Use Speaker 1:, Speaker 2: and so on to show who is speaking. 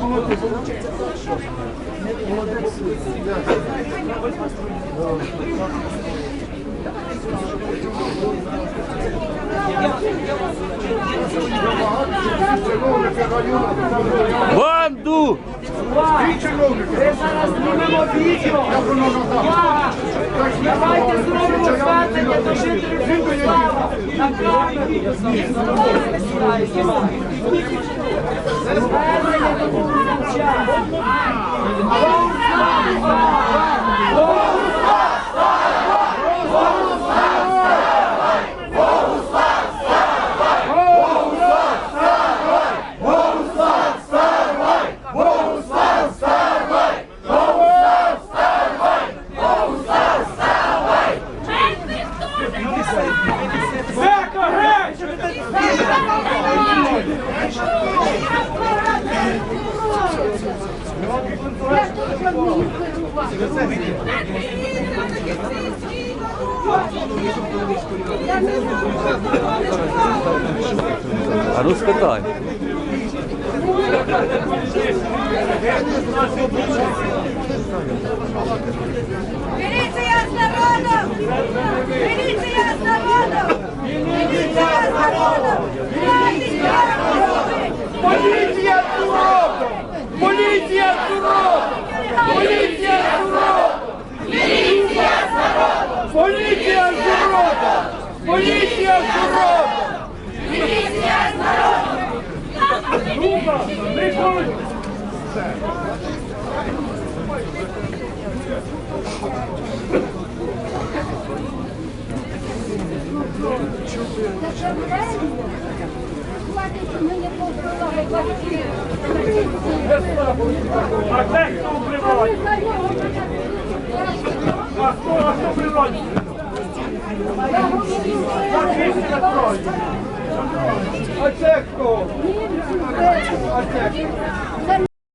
Speaker 1: Молодець. Молодець.
Speaker 2: Банду!
Speaker 1: Чиновники.
Speaker 3: Зараз знімемо відео. Давайте зробимо звернення до жителів Богослава на камеру. Звернення до Богославчан.
Speaker 2: А ну спитай.
Speaker 4: Міліція з народом! Міліція з народом! Міліція з народом! Міліція з народом!
Speaker 3: Поліція з уродом! Поліція з уродом! Поліція з уродом! Поліція з уродом! Поліція з уродом! Поліція з уродом!
Speaker 4: Міліція з народом!
Speaker 3: А де хто природі? А хто, а хто в Acecco! Acecco!